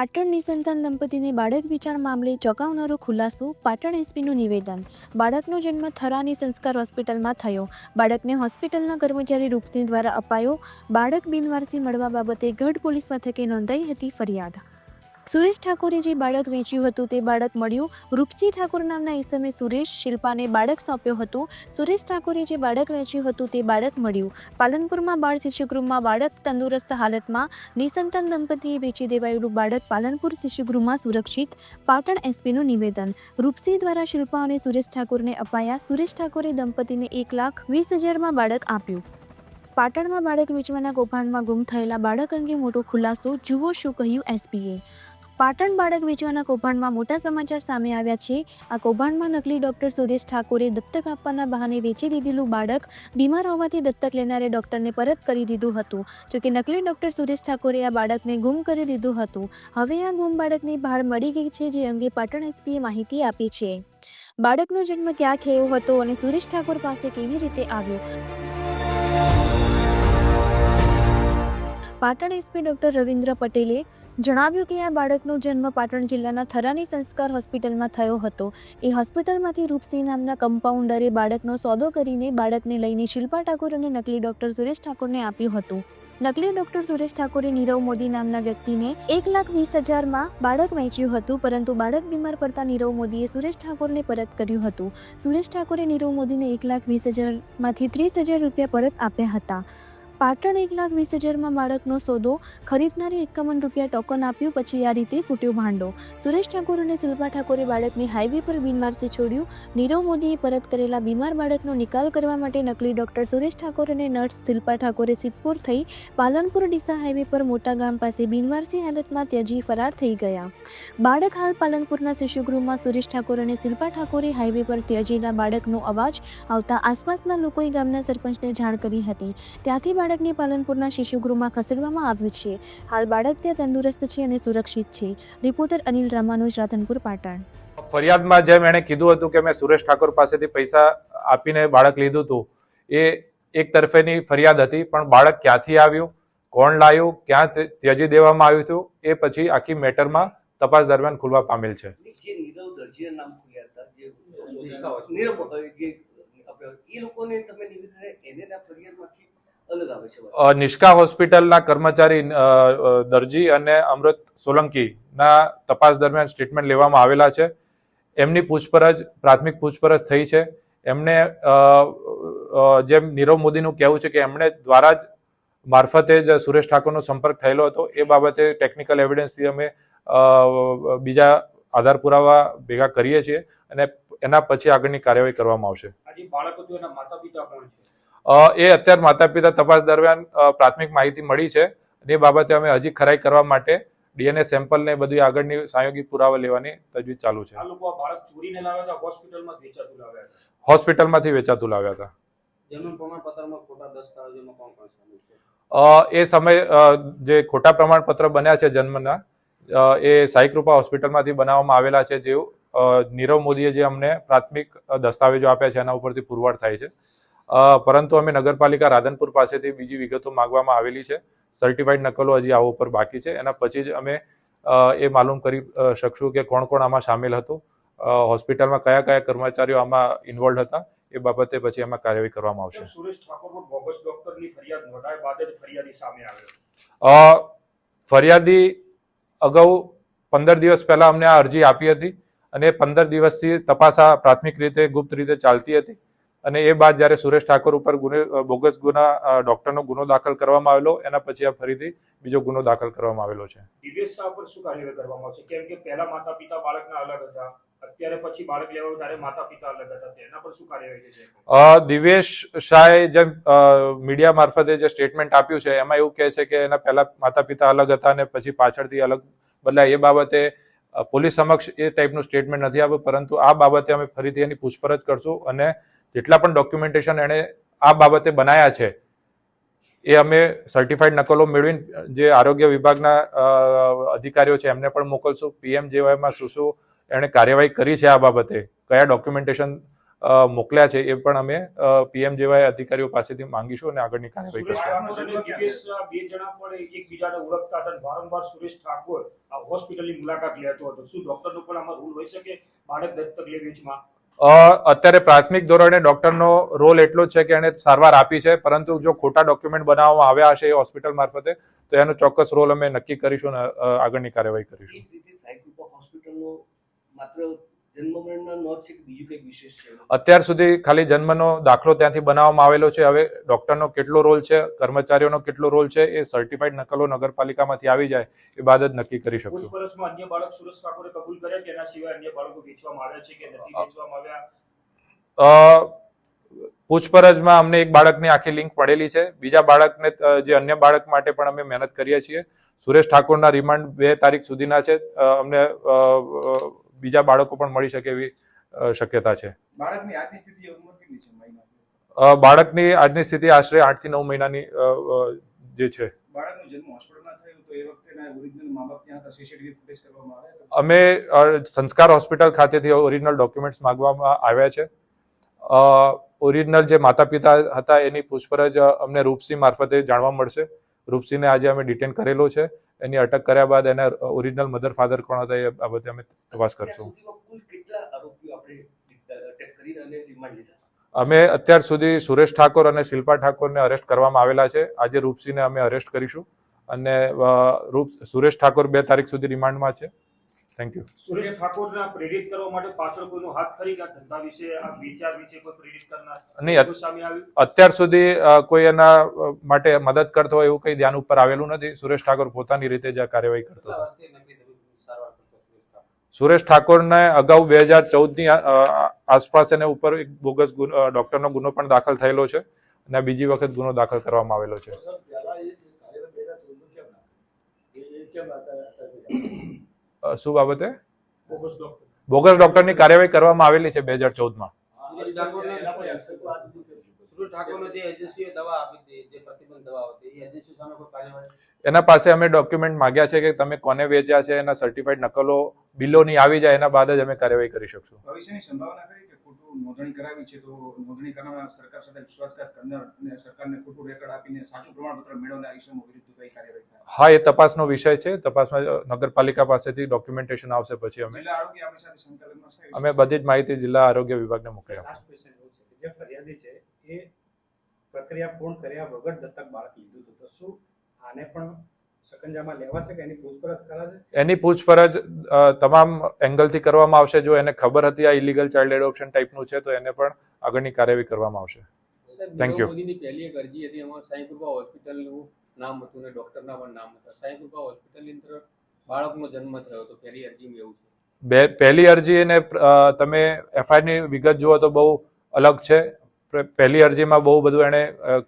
પાટણ નિસંતાન દંપતીને બાળક વિચાર મામલે ચોંકાવનારો ખુલાસો પાટણ એસપીનું નિવેદન. બાળકનો જન્મ થરાની સંસ્કાર હોસ્પિટલમાં થયો. બાળકને હોસ્પિટલના કર્મચારી રૂપસિંહ દ્વારા અપાયો. બાળક બિનવારસી મળવા બાબતે ગઢ પોલીસ મથકે નોંધાઈ હતી ફરિયાદ. સુરેશ ઠાકોરે જે બાળક વેચ્યું હતું તે બાળક મળ્યું. રૂપસિંહ ઠાકોર નામના ઈસમે સુરેશ શિલ્પાને બાળક સોંપ્યો હતું. સુરેશ ઠાકોરે જે બાળક વેચ્યું હતું તે બાળક મળ્યું. પાલનપુરમાં બાળ શિશુગૃહમાં બાળક તંદુરસ્ત હાલતમાં નિસંતાન દંપતીએ વેચી દેવાયેલું બાળક પાલનપુર શિશુગૃહમાં સુરક્ષિત. પાટણ એસપીનું નિવેદન. રૂપસિંહ દ્વારા શિલ્પા અને સુરેશ ઠાકોરને અપાયા. સુરેશ ઠાકોરે દંપતીને એક લાખ વીસ હજારમાં બાળક આપ્યું. પાટણમાં બાળક વેચવાના કૌભાંડમાં ગુમ થયેલા બાળક અંગે મોટો ખુલાસો, જુઓ શું કહ્યું એસપીએ. પાટણ બાળક વેચવાના કૌભાંડમાં મોટા સમાચાર સામે આવ્યા છે. આ કૌભાંડમાં નકલી ડોક્ટર સુરેશ ઠાકોરે દત્તક આપવાના બહાને વેચી દીધેલું બાળક બીમાર હોવાથી દત્તક લેનારે ડોક્ટરને પરત કરી દીધું હતું. જોકે નકલી ડોક્ટર સુરેશ ઠાકોરે આ બાળકને ગુમ કરી દીધું હતું. હવે આ ગુમ બાળકની ભાળ મળી ગઈ છે, જે અંગે પાટણ એસપીએ માહિતી આપી છે. બાળકનો જન્મ ક્યાં થયો હતો અને સુરેશ ઠાકોર પાસે કેવી રીતે આવ્યો? પાટણ એસપી ડોક્ટર રવિન્દ્ર પટેલે જણાવ્યું કે આ બાળકનો જન્મ પાટણ જિલ્લાના થરાની સંસ્કાર હોસ્પિટલમાં થયો હતો. એ હોસ્પિટલમાંથી રૂપસિંહ નામના કમ્પાઉન્ડરે બાળકનો સોદો કરીને બાળકને લઈને શિલ્પા ઠાકોર અને નકલી ડોક્ટર સુરેશ ઠાકોરને આપ્યું હતું. નકલી ડોક્ટર સુરેશ ઠાકોરે નીરવ મોદી નામના વ્યક્તિને એક લાખ વીસ હજારમાં બાળક વહેંચ્યું હતું, પરંતુ બાળક બીમાર પડતા નીરવ મોદીએ સુરેશ ઠાકોરને પરત કર્યું હતું. સુરેશ ઠાકોરે નીરવ મોદીને એક લાખ વીસ હજારમાંથી ત્રીસ હજાર રૂપિયા પરત આપ્યા હતા. પાટણ એક લાખ વીસ હજારમાં બાળકનો સોદો ખરીદનારે એકાવન રૂપિયા ટોકન આપ્યું, પછી આ રીતે ફૂટ્યો ભાંડો. સુરેશ ઠાકોર અને શિલ્પા ઠાકોરે બાળકને હાઈવે પર બિનવારસી છોડ્યું. નીરવ મોદીએ પરત કરેલા બીમાર બાળકનો નિકાલ કરવા માટે નકલી ડોક્ટર સુરેશ ઠાકોર અને નર્સ શિલ્પા ઠાકોરે સિદ્ધપુર થઈ પાલનપુર ડીસા હાઈવે પર મોટા ગામ પાસે બિનવારસી હાલતમાં ત્યજી ફરાર થઈ ગયા. બાળક હાલ પાલનપુરના શિશુગૃહમાં સુરેશ ઠાકોર અને શિલ્પા ઠાકોરે હાઈવે પર ત્યજેલા બાળકનો અવાજ આવતા આસપાસના લોકોએ ગામના સરપંચને જાણ કરી હતી. ત્યાંથી બાળકને પાલનપુરના શિશુગૃહમાં ખસેડવામાં આવ્યું છે. હાલ બાળક ત્યાં તંદુરસ્ત છે અને સુરક્ષિત છે. રિપોર્ટર અનિલ રામાનુજ રાધનપુર પાટણ. ફરિયાદમાં જેમ એણે કીધું હતું કે મેં સુરેશ ઠાકોર પાસેથી પૈસા આપીને બાળક લીધું હતું એ એક તરફેની ફરિયાદ હતી પણ બાળક ક્યાંથી આવ્યું કોણ લાવ્યું ક્યાં તે- ત્યજી દેવામાં આવ્યું હતું એ પછી આખી મેટરમાં તપાસ દરમિયાન ખુલવા પામેલ છે. જે નીરવ દરજીના નામ ખુલ્યા હતા જે નીરવ અ, જે આપણે એ લોકોને તમે નિવેદન એને ફરિયાદમાંથી અલગ આવે છે અ, નિષ્કા હોસ્પિટલના કર્મચારી દરજી અને અમૃત સોલંકીના તપાસ દરમિયાન સ્ટેટમેન્ટ લેવામાં આવેલા છે. એમની પૂછપરછ પ્રાથમિક પૂછપરછ થઈ છે. એમને જેમ નીરવ મોદીનું કહેવું છે કે એમણે દ્વારા જ મારફતે જ સુરેશ ઠાકોરનો સંપર્ક થયેલો હતો. એ બાબતે ટેકનિકલ એવિડન્સથી અમે બીજા આધાર પુરાવા ભેગા કરીએ છીએ અને એના પછી આગળની કાર્યવાહી કરવામાં આવશે. આજે બાળક માતા પિતા કોણ છે? એ અત્યારે માતા પિતા તપાસ દરમિયાન પ્રાથમિક માહિતી મળી છે અને એ બાબતે અમે હજી ખરાઈ કરવા માટે ડીએનએ સેમ્પલ ને બધી આગળની સાયોગિક પુરાવા લેવાની તજવીજ ચાલુ છે. આ લોકો આ બાળક ચોરીને લાવ્યા હતા હોસ્પિટલમાં જ વેચાતું લાવ્યા હતા? હોસ્પિટલમાંથી વેચાતું લાવ્યા હતા. જન્મ પ્રમાણપત્રમાં ખોટા દસ્તાવેજોમાં કોણ કોણ સામેલ છે? અ, એ સમય જે ખોટા પ્રમાણપત્ર બન્યા છે જન્મના એ સાઈકૃપા હોસ્પિટલમાંથી બનાવવામાં આવેલા છે જે અ, નીરવ મોદીએ જે અમને પ્રાથમિક દસ્તાવેજો આપ્યા છે એના ઉપરથી પુરવાર થાય છે. પરંતુ અમે નગરપાલિકા રાધનપુર પાસેથી બીજી વિગતો માંગવામાં આવેલી છે. સર્ટિફાઈડ નકલો હજી આ ઉપર બાકી છે. એના પછી જ અમે એ માલુમ કરી શકશું કે કોણ કોણ આમાં સામેલ હતું. હોસ્પિટલમાં કયા કયા કર્મચારીઓ આમાં ઇન્વોલ્વ હતા એ બાબતે પછી એમાં કાર્યવાહી કરવામાં આવશે. સુરેશ ઠાકોર બોગસ ડોક્ટરની ફરિયાદ નોંધાય બાદ જ ફરિયાદી સામે આવ્યો? ફરિયાદી અગાઉ પંદર દિવસ પહેલા અમને આ અરજી આપી હતી અને પંદર દિવસથી તપાસ આ પ્રાથમિક રીતે ગુપ્ત રીતે ચાલતી હતી. અને એ બાદ જ્યારે સુરેશ ઠાકોર ઉપર ગુને બોગસ ગુના ડોક્ટરનો ગુનો દાખલ કરવામાં આવેલો એના પછી આ ફરીથી બીજો ગુનો દાખલ કરવામાં આવેલો છે. દિવેશ શાહ પર શું કાર્યવાહી કરવામાં આવશે? કેમ કે પહેલા માતા પિતા બાળકના અલગ હતા અત્યારે પછી બાળક લેવા ત્યારે માતા પિતા અલગ હતા તેના પર શું કાર્યવાહી દિવેશ શાહે જેમ મીડિયા મારફતે જે સ્ટેટમેન્ટ આપ્યું છે એમાં એવું કહે છે કે એના પહેલા માતા પિતા અલગ હતા અને પછી પાછળથી અલગ બદલાય. એ બાબતે પોલીસ સમક્ષ એ ટાઈપનું સ્ટેટમેન્ટ નથી આપ્યું પરંતુ આ બાબતે અમે ફરીથી એની પૂછપરછ કરશું અને જેટલા પણ ડોક્યુમેન્ટેશન એણે આ બાબતે બનાવ્યા છે એ અમે સર્ટિફાઈડ નકલો મેળવીને જે આરોગ્ય વિભાગના અધિકારીઓ છે એમને પણ મોકલશું. પીએમ જેવાયમાં શું શું એણે કાર્યવાહી કરી છે આ બાબતે કયા ડોક્યુમેન્ટેશન મોકલ્યા છે એ પણ અમે પીએમ જેવાય અધિકારીઓ પાસેથી માંગીશું અને આગળની કાર્યવાહી કરશું. ઠાકોર અને દિવેશ આ બે જણા પણ એકબીજાને ઓળખતા હતા. વારંવાર સુરેશ ઠાકોર હોસ્પિટલની મુલાકાત લેતો હતો. શું ડોક્ટરનો પણ આમાં રોલ હોઈ શકે? બાળક દત્તક લે વેચમાં અત્યારે પ્રાથમિક ધોરણે ડોક્ટરનો રોલ એટલો છે કે એને સારવાર આપી છે, પરંતુ જો ખોટા ડોક્યુમેન્ટ બનાવવામાં આવ્યા હશે એ હોસ્પિટલ મારફતે, તો એનો ચોક્કસ રોલ અમે નક્કી કરીશું અને આગળની કાર્યવાહી કરીશું. માત્ર જન્મ મરણના નોંધ છે કે બીજું કંઈક વિશેષ છે? અત્યાર સુધી ખાલી જન્મનો દાખલો ત્યાંથી બનાવવામાં આવેલો છે. હવે ડોક્ટરનો કેટલો રોલ છે કર્મચારીઓનો કેટલો રોલ છે એ સર્ટિફાઈડ નકલો નગરપાલિકામાંથી આવી જાય એ બાદ જ નક્કી કરી શકશું. પૂછપરછમાં અન્ય બાળક સુરેશ ઠાકોરે કબૂલ કર્યા કે એના સિવાય અન્ય બાળકો વેચવામાં આવ્યા છે કે નથી વેચવામાં આવ્યા? પૂછપરછમાં અમને એક બાળકની આખી લિંક પડેલી છે. બીજા બાળકને જે અન્ય બાળક માટે પણ અમે મહેનત કરીએ છીએ. સુરેશ ઠાકોરના રિમાન્ડ બે તારીખ સુધીના છે. અમને બીજા બાળકો પણ મળી શકે એવી શક્યતા છે. બાળકની આજની સ્થિતિ આશરે આઠથી નવ મહિનાની જે છે. અમે સંસ્કાર હોસ્પિટલ ખાતેથી ઓરિજિનલ ડોક્યુમેન્ટ્સ માંગવામાં આવ્યા છે. ઓરિજિનલ જે માતા પિતા હતા એની પૂછપરછ અમને રૂપસિંહ મારફતે જાણવા મળશે. રૂપસિંહને આજે અમે ડિટેન કરેલો છે. એની અટક કર્યા બાદ એના ઓરિજિનલ મધર ફાધર કોણ હતા એ બાબતે અમે તપાસ કરશું. અમે અત્યાર સુધી સુરેશ ઠાકોર અને શિલ્પા ઠાકોરને અરેસ્ટ કરવામાં આવેલા છે. આજે રૂપસિંહને અમે અરેસ્ટ કરીશું. અને રૂપ સુરેશ ઠાકોર બે તારીખ સુધી રિમાન્ડમાં છે. થેન્ક યુ સુરેશ ઠાકોરના પ્રેરિત કરવા માટે પાછળ કોઈનો હાથ ખરી કે ધંધા વિશે આ વિચાર વિશે કોઈ પ્રેરિત કરનાર નહીં, સામે આવ્યું? અત્યાર સુધી કોઈ એના માટે મદદ કરતો હોય એવું કંઈ ધ્યાન ઉપર આવેલું નથી. સુરેશ ઠાકોર પોતાની રીતે જ આ કાર્યવાહી કરતો હતો. સુરેશ ઠાકોરને અગાઉ બે હજાર ચૌદની આસપાસ એને ઉપર એક બોગસ ડોક્ટરનો ગુનો પણ દાખલ થયેલો છે અને બીજી વખત ગુનો દાખલ કરવામાં આવેલો છે. શું બાબતે? Bogus doctor. બોગસ ડોક્ટરની કાર્યવાહી કરવામાં આવેલી છે બે હજાર ચૌદમાં. સુરેશ ઠાકોરને જે એજન્સીએ દવા આપી હતી જે પ્રતિબંધ દવા હતી એ એજન્સી સામે કોઈ કાર્યવાહી? એના પાસે અમે ડોક્યુમેન્ટ માંગ્યા છે કે તમે કોને વેચ્યા છે એના સર્ટિફાઈડ નકલો બિલોની આવી જાય એના બાદ જ અમે કાર્યવાહી કરી શકશું. ભવિષ્યની સંભાવના નોંધણી કરાવી છે તો નોંધણી કરનાર સરકાર સાથે વિશ્વાસઘાત કરનાર અને સરકારને ખોટું રેકર્ડ આપીને સાચું પ્રમાણપત્ર મેળવનાર ઈસમો વિરુદ્ધ કઈ કાર્યવાહી થાય? હા એ તપાસનો વિષય છે. તપાસમાં નગરપાલિકા પાસેથી ડોક્યુમેન્ટેશન આવશે પછી અમે. જિલ્લા આરોગ્ય આપણી સાથે સંકલનમાં છે? અમે બધી જ માહિતી જિલ્લા આરોગ્ય વિભાગને મોકલી આપશું. લાસ્ટ ક્વેશ્ચન એવું છે કે જે ફરિયાદી છે એ પ્રક્રિયા પૂર્ણ કર્યા વગર દત્તક બાળક લીધું હતું. તો શું આને પણ એની પૂછપરછ કરાશે? એની પૂછપરછ તમામ એંગલથી કરવામાં આવશે. જો એને ખબર હતી આ ઇલીગલ ચાઇલ્ડ એડોપ્શન ટાઈપનું છે તો એને પણ આગળની કાર્યવાહી કરવામાં આવશે. થેન્ક યુ મોદીની પહેલી એક અરજી હતી. એમાં સાંઈકૃપા હોસ્પિટલનું નામ હતું ને ડોક્ટરના પણ નામ હતા. સાંઈકૃપા હોસ્પિટલની અંદર બાળકનો જન્મ થયો હતો. પહેલી અરજીમાં એવું છે. બે પહેલી અરજી એને તમે એફઆઈઆરની વિગત જુઓ તો બહુ અલગ છે. પહેલી અરજીમાં બહુ બધું એણે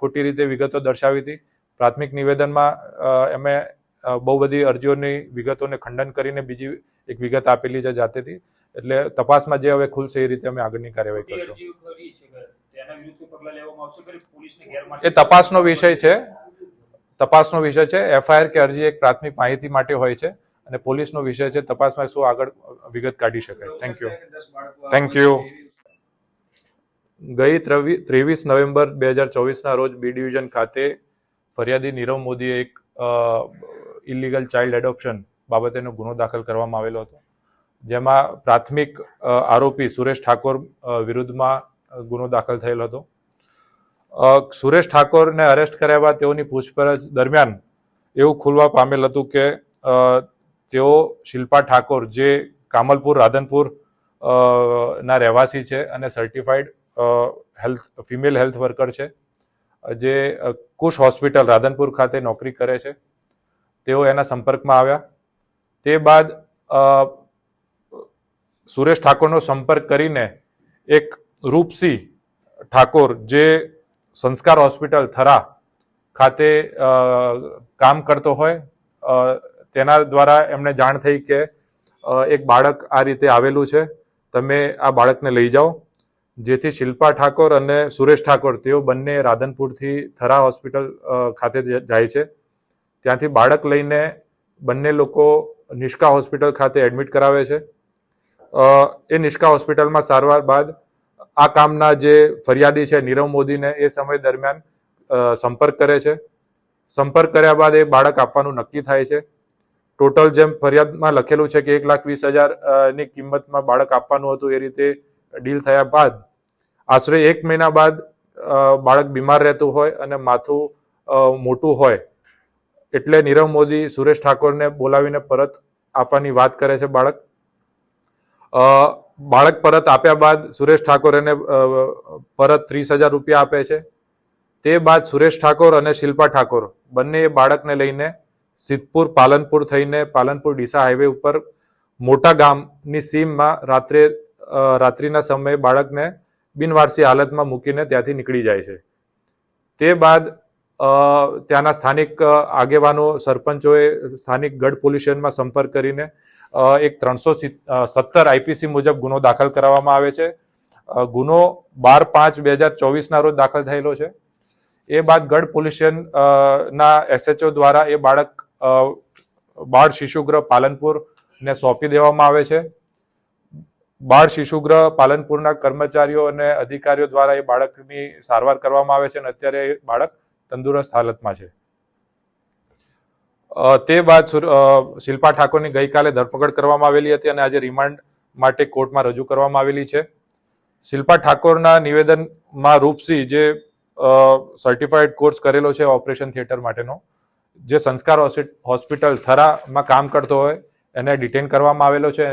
ખોટી રીતે વિગતો દર્શાવી હતી. પ્રાથમિક નિવેદનમાં એમણે એમે બહુ બધી અરજીઓની વિગતોને ખંડન કરીને બીજી એક વિગત આપેલી છે જાતેથી. એટલે તપાસમાં જે હવે ખુલશે એ રીતે અમે આગળની કાર્યવાહી કરશું. એ તપાસનો વિષય છે. તપાસનો વિષય છે. એફઆઈઆર કે અરજી એક પ્રાથમિક માહિતી માટે હોય છે અને પોલીસનો વિષય છે. તપાસમાં શું આગળ વિગત કાઢી શકાય. થેન્ક યુ થેન્ક યુ ગઈ ત્રેવી- ત્રેવીસ નવેમ્બર બે હજાર ચોવીસના રોજ બી ડિવિઝન ખાતે ફરિયાદી નીરવ મોદીએ એક ઇલીગલ ચાઇલ્ડ એડોપ્શન બાબતેનો ગુનો દાખલ કરવામાં આવેલો હતો. જેમાં પ્રાથમિક આરોપી સુરેશ ઠાકોર વિરુદ્ધમાં ગુનો દાખલ થયેલો હતો. સુરેશ ઠાકોરને અરેસ્ટ કર્યા બાદ તેઓની પૂછપરછ દરમિયાન એવું ખુલવા પામેલ હતું કે તેઓ શિલ્પા ઠાકોર, જે કામલપુર, રાધનપુર ના રહેવાસી છે અને certified health female health worker છે. જે કુશ હોસ્પિટલ રાધનપુર ખાતે નોકરી કરે છે, તેઓ એના સંપર્કમાં આવ્યા. તે બાદ સુરેશ ઠાકોરનો સંપર્ક કરીને એક રૂપસિંહ ઠાકોર જે સંસ્કાર હોસ્પિટલ થરા ખાતે કામ કરતો હોય તેના દ્વારા એમને જાણ થઈ કે એક બાળક આ રીતે આવેલું છે. તમે આ બાળકને લઈ જાઓ. જેથી શિલ્પા ઠાકોર અને સુરેશ ઠાકોર તેઓ બંને રાધનપુરથી થરા હોસ્પિટલ ખાતે જાય છે. ત્યાંથી બાળક લઈને બંને લોકો નિષ્કા હોસ્પિટલ ખાતે એડમિટ કરાવે છે. એ નિષ્કા હોસ્પિટલમાં સારવાર બાદ આ કામના જે ફરિયાદી છે નીરવ મોદીને એ સમય દરમિયાન સંપર્ક કરે છે. સંપર્ક કર્યા બાદ એ બાળક આપવાનું નક્કી થાય છે. ટોટલ જેમ ફરિયાદમાં લખેલું છે કે એક લાખ વીસ હજાર અ, કિંમતમાં બાળક આપવાનું હતું એ રીતે ડીલ થયા બાદ આશરે એક મહિના બાદ બાળક બીમાર રહેતું હોય અને માથું મોટું હોય, એટલે નીરવ મોદી સુરેશ ઠાકોરને બોલાવીને પરત આપવાની વાત કરે છે બાળક. બાળક પરત આપ્યા બાદ સુરેશ ઠાકોર એને પરત ત્રીસ હજાર રૂપિયા આપે છે. તે બાદ સુરેશ ઠાકોર અને શિલ્પા ઠાકોર બંને બાળકને લઈને સિદ્ધપુર, પાલનપુર થઈને પાલનપુર ડીસા હાઈવે ઉપર મોટા ગામની સીમમાં રાત્રે રાત્રિના સમયે બાળકને બિનવારસી હાલતમાં મૂકીને ત્યાંથી નીકળી જાય છે. તે બાદ ત્યાંના સ્થાનિક આગેવાનો, સરપંચોએ સ્થાનિક ગઢ પોલીસ સ્ટેશનમાં સંપર્ક કરીને એક ત્રણસો સત્તર આઈપીસી મુજબ ગુનો દાખલ કરાવવામાં આવે છે. ગુનો બાર પાંચ બે હજાર ચોવીસના રોજ દાખલ થયેલો છે. એ બાદ ગઢ પોલીસ સ્ટેશન ના એસએચઓ દ્વારા એ બાળક બાળ શિશુગૃહ પાલનપુર ને સોંપી દેવામાં આવે છે. બાળ શિશુગ્રહ પાલનપુરના કર્મચારીઓ અને અધિકારીઓ દ્વારા એ બાળકની સારવાર કરવામાં આવે છે અને અત્યારે એ બાળક તંદુરસ્ત હાલતમાં છે. તે બાદ શિલ્પા ઠાકોરની ગઈકાલે ધરપકડ કરવામાં આવેલી હતી અને આજે રિમાન્ડ માટે કોર્ટમાં રજૂ કરવામાં આવેલી છે. શિલ્પા ઠાકોરના નિવેદનમાં રૂપસિંહ જે સર્ટિફાઈડ કોર્સ કરેલો છે ઓપરેશન થિયેટર માટેનો, જે સંસ્કાર હોસ્પિ- હોસ્પિટલ થરામાં કામ કરતો હોય, એને ડિટેન કરવામાં આવેલો છે